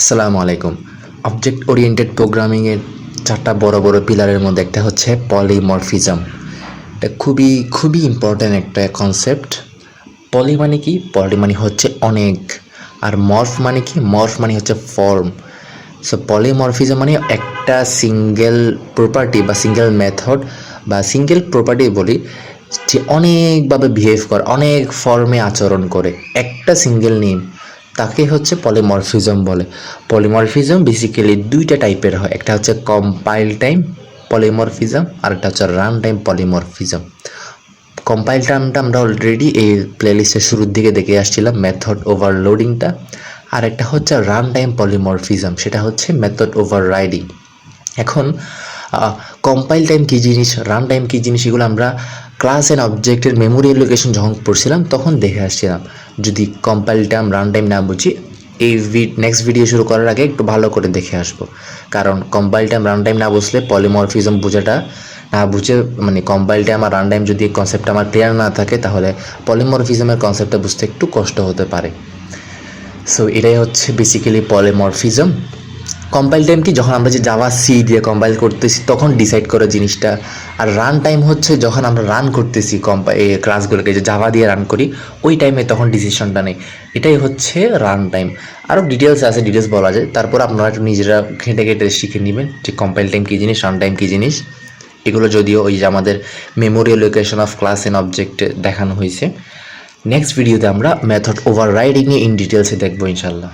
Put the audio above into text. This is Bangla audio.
আসসালামু আলাইকুম। অবজেক্ট ওরিয়েন্টেড প্রোগ্রামিংয়ের চারটা বড় বড় পিলারের মধ্যে একটা হচ্ছে পলিমরফিজম এটা খুবই খুবই ইম্পর্ট্যান্ট একটা কনসেপ্ট পলি মানে কি? পলি মানে হচ্ছে অনেক। আর মর্ফ মানে কি? মর্ফ মানে হচ্ছে ফর্ম সো পলিমরফিজম মানে একটা সিঙ্গেল প্রপার্টি বা সিঙ্গেল মেথড বা সিঙ্গেল প্রপার্টি বলি, যে অনেকভাবে বিহেভ করে, অনেক ফর্মে আচরণ করে। একটা সিঙ্গেল নেম তাকে হচ্ছে পলিমরফিজম বলে। পলিমরফিজম বেসিক্যালি দুইটা টাইপের হয়। একটা হচ্ছে কম্পাইল টাইম পলিমরফিজম আর একটা হচ্ছে রান টাইম পলিমরফিজম কম্পাইল টার্মটা আমরা অলরেডি এই প্লেলিস্টের শুরুর দিকে দেখে আসছিলাম মেথড ওভারলোডিংটা আর একটা হচ্ছে রান টাইম পলিমরফিজম সেটা হচ্ছে মেথড ওভার রাইডিং এখন কম্পাইল টাইম কী জিনিস রান টাইম কী জিনিস, এগুলো আমরা ক্লাস অ্যান্ড অবজেক্টের মেমোরি লোকেশন যখন পড়ছিলাম, তখন দেখে আসছিলাম। যদি কম্পাইল টাইম রান টাইম না বুঝি, এই নেক্সট ভিডিও শুরু করার আগে একটু ভালো করে দেখে আসব। কারণ কম্পাইল টাইম রান টাইম না বুঝলে পলিমরফিজম বোঝাটা, না বুঝে মানে কম্পাইল টাইম আর রান টাইম যদি কনসেপ্টটা আমার ক্লিয়ার না থাকে, তাহলে পলিমরফিজমের কনসেপ্টটা বুঝতে একটু কষ্ট হতে পারে। সো এটাই হচ্ছে বেসিক্যালি পলিমরফিজম কম্পাইল টাইম কি? যখন আমরা যে জাভা সি দিয়ে কম্পাইল করতেছি, তখন ডিসাইড করে জিনিসটা। আর রান টাইম হচ্ছে যখন আমরা রান করতেছি কম্পা এই ক্লাসগুলোকে যে জাভা দিয়ে রান করি, ওই টাইমে তখন ডিসিশনটা নেই। এটাই হচ্ছে রান টাইম আরও ডিটেলস আছে ডিটেলস বলা যায়। তারপর আপনারা একটু নিজেরা ঘেঁটে ঘেঁটে শিখে নেবেন যে কম্পাইল টাইম কী জিনিস রান টাইম কী জিনিস। এগুলো যদিও ওই যে আমাদের memory location of class and অবজেক্টে দেখানো হয়েছে। নেক্সট ভিডিওতে আমরা মেথড ওভার রাইডিংয়ে ইন ডিটেলসে দেখব ইনশাল্লাহ